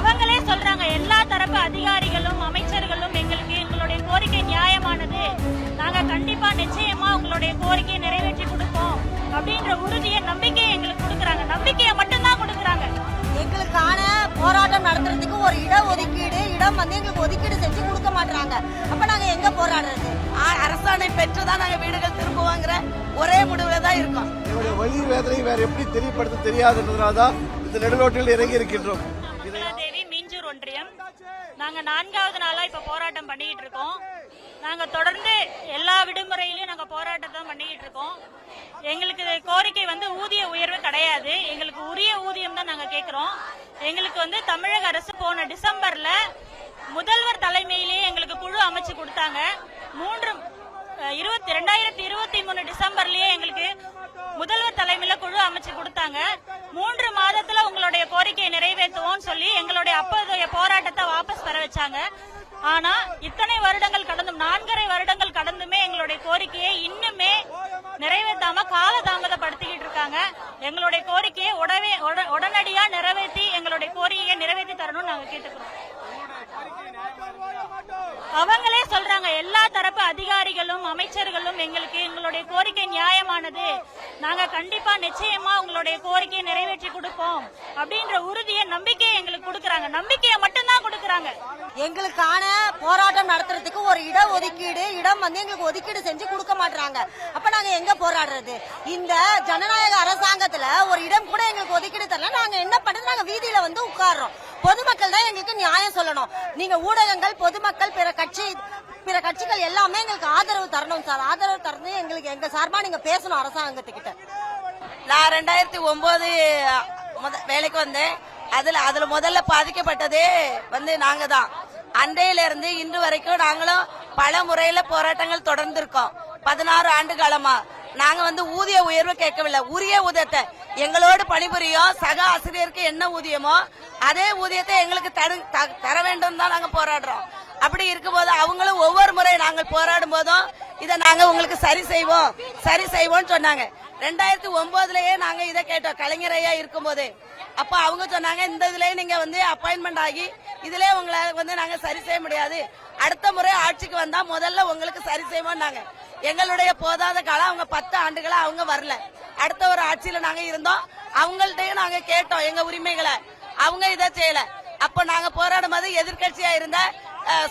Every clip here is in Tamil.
அவங்களே சொல்றாங்க எல்லா தரப்பு அதிகாரிகளும் அமைச்சர்களும் எங்களுக்கு எங்களுடைய கோரிக்கை நியாயமானது. நாங்க கண்டிப்பா நிச்சயமா உங்களுடைய கோரிக்கையை நிறைவேற்றி கொடுப்போம் அப்படின்ற உறுதியை நம்பிக்கையை எங்களுக்கு கொடுக்கறாங்க. நம்பிக்கையை மட்டும்தான் கொடுக்கறாங்க. எங்களுக்கான போராட்டம் நடத்துறதுக்கு ஒரு இட ஒதுக்கீடு இடம் வந்து எங்களுக்கு ஒதுக்கீடு செஞ்சு கொடுக்க மாட்டாங்க அப்ப நாங்க எங்க போராடுறது? ஆ- அரசாணை பெற்றுதான் நாங்க வீடுகள் திரும்புவோங்கிற ஒரே முடிவுல தான் இருக்கோம். எங்களுடைய வலி வேதனை வேற எப்படி தெரியப்படுத்த தெரியாததுனால தான் இந்த நடுரோட்டில் இறங்கி இருக்கின்றோம் நாங்க நான்காவது நாளா இப்ப போராட்டம் பண்ணிட்டு இருக்கோம். நாங்க தொடர்ந்து எல்லா விடுமுறையிலயும் நாங்க போராட்டத்தை பண்ணிட்டு இருக்கோம். எங்களுக்கு கோரிக்கை வந்து ஊதிய உயர்வு கிடையாது. எங்களுக்கு உரிய ஊதியம் தான் நாங்க கேட்குறோம் எங்களுக்கு வந்து தமிழக அரசு போன டிசம்பர்ல முதல்வர் தலைமையிலேயே எங்களுக்கு குழு அமைச்சு கொடுத்தாங்க. மூன்று இருபத்தி ரெண்டாயிரத்தி இருபத்தி மூணு டிசம்பர்லயே எங்களுக்கு முதல்வர் தலைமையில குழு அமைச்சு கொடுத்தாங்க. மூன்று மாதத்துல உங்களுடைய கோரிக்கையை நிறைவேற்றுவோம் சொல்லி எங்களுடைய அப்போதைய போராட்டத்தை வாபஸ் பெற வச்சாங்க. ஆனா இத்தனை வருடங்கள் கடந்தும் நான்கரை வருடங்கள் கடந்துமே எங்களுடைய கோரிக்கையை இன்னுமே நிறைவேற்றாம கால தாமதப்படுத்திக்கிட்டு இருக்காங்க. எங்களுடைய கோரிக்கையை உடவே உட- உடனடியா நிறைவேற்றி எங்களுடைய கோரிக்கையை நிறைவேற்றி தரணும்னு நாங்க கேட்டுக்கிறோம். அவங்களே சொல்றாங்க எல்லா தரப்பு அதிகாரிகளும் அமைச்சர்களும் எங்களுக்கு எங்களுடைய கோரிக்கை நியாயமானது. நாங்க கண்டிப்பா நிச்சயமா உங்களுடைய கோரிக்கையை நிறைவேற்றி கொடுப்போம் அப்படின்ற உறுதியை நம்பிக்கையை எங்களுக்கு கொடுக்கறாங்க. நம்பிக்கையை மட்டும்தான் கொடுக்கறாங்க. எங்களுக்கான போராட்டம் நடத்துறதுக்கு ஒரு இட ஒதுக்கீடு இடம் வந்து எங்களுக்கு ஒதுக்கீடு செஞ்சு கொடுக்க மாட்டாங்க அப்ப நாங்க எங்க போராடுறது? இந்த ஜனநாயக அரசாங்கத்துல ஒரு இடம் கூட எங்களுக்கு ஒதுக்கீடு தரல. நாங்க என்ன பண்றது நாங்க வீதியில வந்து உட்கார்றோம். பொதுமக்கள் தான் எங்களுக்கு நியாயம் சொல்லணும். நீங்க ஊடகங்கள் பொதுமக்கள் பிற கட்சி பிற கட்சிகள் எல்லாமே எங்களுக்கு ஆதரவு தரணும் சார். ஆதரவு தரணும் எங்களுக்கு எங்க சார்பா நீங்க பேசணும் அரசாங்கத்துக்கிட்ட. நான் ரெண்டாயிரத்தி ஒன்பது முத- வேலைக்கு வந்தேன். அதுல அதுல முதல்ல பாதிக்கப்பட்டதே வந்து நாங்க தான். அன்றையில இருந்து இன்று வரைக்கும் நாங்களும் பல முறையில போராட்டங்கள் தொடர்ந்திருக்கோம். பதினாறு ஆண்டு காலமா. நாங்க வந்து ஊதிய உயர்வு கேட்கவில்லை. உரிய ஊதியத்தை எங்களோடு பணிபுரியும் சக ஆசிரியருக்கு என்ன ஊதியமோ அதே ஊதியத்தை எங்களுக்கு தரு- த- தர வேண்டும் தான் நாங்க போராடுறோம். அப்படி இருக்கும்போது அவங்களும் ஒவ்வொரு முறை நாங்கள் போராடும் போதும் இதை நாங்க உங்களுக்கு சரி செய்வோம் சரி செய்வோம்னு சொன்னாங்க. ரெண்டாயிரத்தி ஒன்பதுலயே நாங்க இதை கேட்டோம் கலைஞரையா இருக்கும் போது அப்ப அவங்க சொன்னாங்க இந்த இதுலயே நீங்க வந்து அப்பாயின்மெண்ட் ஆகி இதுல உங்களை வந்து நாங்க சரி செய்ய முடியாது. அடுத்த முறை ஆட்சிக்கு வந்தா முதல்ல உங்களுக்கு சரி செய்வோம்னாங்க. எங்களுடைய போதாத காலம் அவங்க பத்து ஆண்டுகளா அவங்க வரல. அடுத்த ஒரு ஆட்சியில நாங்க இருந்தோம். அவங்கள்ட்டையும் நாங்க கேட்டோம் எங்க உரிமைகளை. அவங்க இதை செய்யல. அப்ப நாங்க போராடும் போது எதிர்கட்சியா இருந்த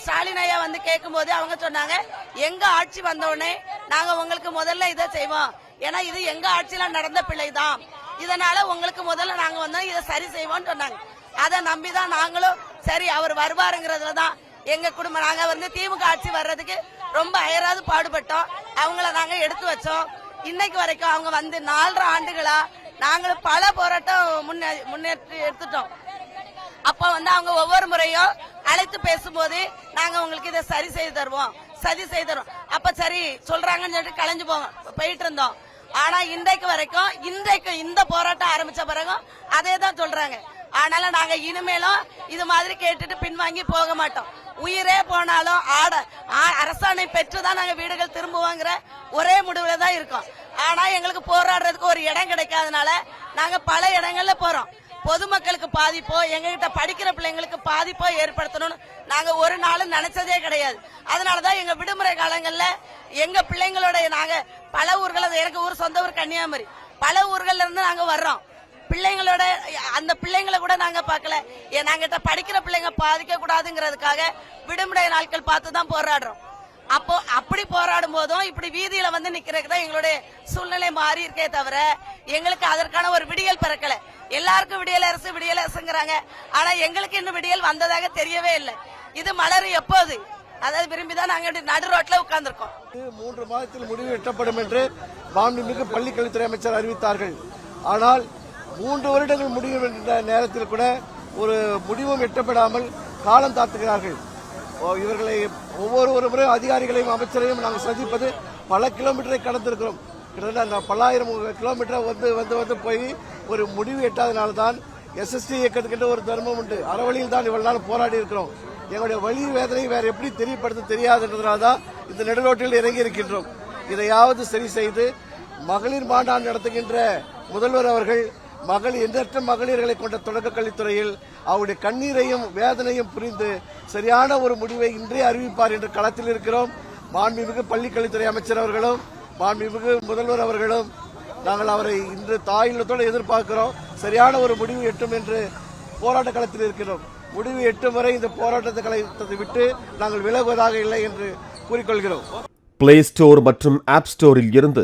ஸ்டாலின் ஐயா வந்து கேட்கும் போது அவங்க சொன்னாங்க எங்க ஆட்சி வந்த உடனே நாங்க உங்களுக்கு முதல்ல இதை செய்வோம். ஏன்னா இது எங்க ஆட்சியில நடந்த பிள்ளைதான் இதனால உங்களுக்கு முதல்ல நாங்க வந்து இதை சரி செய்வோம்னு சொன்னாங்க. அதை நம்பிதான் நாங்களும் சரி அவர் வருவாருங்கிறதுல தான் எங்க குடும்பம். நாங்க வந்து திமுக ஆட்சி வர்றதுக்கு ரொம்ப அயராது பாடுபட்டோம். அவங்கள நாங்க எடுத்து வச்சோம். இன்னைக்கு வரைக்கும் அவங்க வந்து நாலரை ஆண்டுகளா நாங்களும் பல போராட்டம் முன்னே முன்னேற்றி எடுத்துட்டோம். அப்ப வந்து அவங்க ஒவ்வொரு முறையும் அழைத்து பேசும்போது நாங்க உங்களுக்கு இதை சரி செய்து தருவோம் சரி செய்து தருவோம். அப்ப சரி சொல்றாங்கன்னு சொல்லிட்டு கலைஞ்சு போவோம் போயிட்டு இருந்தோம். ஆனா இன்றைக்கு வரைக்கும் இன்றைக்கு இந்த போராட்டம் ஆரம்பிச்ச பிறகும் அதே தான் சொல்றாங்க. அதனால நாங்க இனிமேலும் இது மாதிரி கேட்டுட்டு பின்வாங்கி போக மாட்டோம். உயிரே போனாலும் ஆட ஆ- அரசாணை பெற்றுதான் நாங்க வீடுகள் திரும்புவோங்கிற ஒரே முடிவுல தான் இருக்கோம். ஆனா எங்களுக்கு போராடுறதுக்கு ஒரு இடம் கிடைக்காதனால நாங்க பல இடங்கள்ல போறோம். பொதுமக்களுக்கு பாதிப்போ எங்ககிட்ட படிக்கிற பிள்ளைங்களுக்கு பாதிப்போ ஏற்படுத்தணும்னு நாங்க ஒரு நாளும் நினைச்சதே கிடையாது. அதனாலதான் எங்க விடுமுறை காலங்கள்ல எங்க பிள்ளைங்களோட நாங்க பல ஊர்களை எனக்கு ஊர் சொந்த ஊர் கன்னியாகுமரி. பல ஊர்கள்ல இருந்து நாங்க வர்றோம். பிள்ளைங்களோட அந்த பிள்ளைங்களை கூட நாங்க பார்க்கல. நாங்கிட்ட படிக்கிற பிள்ளைங்க பாதிக்க கூடாதுங்கிறதுக்காக விடுமுறை நாட்கள் பார்த்து தான் போராடுறோம். அப்போ அப்படி போராடும் போதும் இப்படி வீதியில வந்து நிக்கிறதுக்கு தான் எங்களுடைய சூழ்நிலை மாறி இருக்கே தவிர எங்களுக்கு அதற்கான ஒரு விடியல் பிறக்கல. எல்லாருக்கும் விடியல் அரசு விடியல் அரசுங்கிறாங்க. ஆனா எங்களுக்கு இன்னும் விடியல் வந்ததாக தெரியவே இல்லை. இது மலர் எப்போது? அதாவது விரும்பி தான் நாங்க நடு ரோட்ல உட்கார்ந்துருக்கோம். மூன்று மாதத்தில் முடிவு எட்டப்படும் என்று மாண்புமிகு பள்ளிக்கல்வித்துறை அமைச்சர் அறிவித்தார்கள். ஆனால் மூன்று வருடங்கள் முடியும் என்ற நேரத்தில் கூட ஒரு முடிவும் எட்டப்படாமல் காலம் தாத்துகிறார்கள். இவர்களை ஒவ்வொரு ஒரு முறை அதிகாரிகளையும் அமைச்சரையும் நாங்கள் சந்திப்பது பல கிலோமீட்டரை கடந்திருக்கிறோம். கிட்டத்தட்ட அந்த பல்லாயிரம் கிலோமீட்டர் வந்து வந்து வந்து போய் ஒரு முடிவு எட்டாதனால தான் எஸ்எஸ்டி இயக்கத்துக்கிட்ட ஒரு தர்மம் உண்டு. அறவழியில் தான் இவ்வளவு நாள் போராடி இருக்கிறோம். எங்களுடைய வழி வேதனை வேற எப்படி தெரியப்படுத்த தெரியாதுன்றதுனால தான் இந்த நெடுரோட்டில் இறங்கி இருக்கின்றோம். இதையாவது சரி செய்து மகளிர் மாநாடு நடத்துகின்ற முதல்வர் அவர்கள் மகளிர் எண்ணற்ற மகளிர்களை கொண்ட தொடக்க கல்வித்துறையில் அவருடைய கண்ணீரையும் வேதனையும் புரிந்து சரியான ஒரு முடிவை இன்றே அறிவிப்பார் என்று களத்தில் இருக்கிறோம். மாண்புமிகு பள்ளி கல்வித்துறை அமைச்சர் அவர்களும் மாண்புமிகு முதல்வர் அவர்களும் நாங்கள் அவரை இன்று தாயுள்ளத்தோடு எதிர்பார்க்கிறோம். சரியான ஒரு முடிவு எட்டும் என்று போராட்ட களத்தில் இருக்கிறோம். முடிவு எட்டும் வரை இந்த போராட்டத்தை களத்தை விட்டு நாங்கள் விலகுவதாக இல்லை என்று கூறிக்கொள்கிறோம். பிளே ஸ்டோர் மற்றும் ஆப் ஸ்டோரில் இருந்து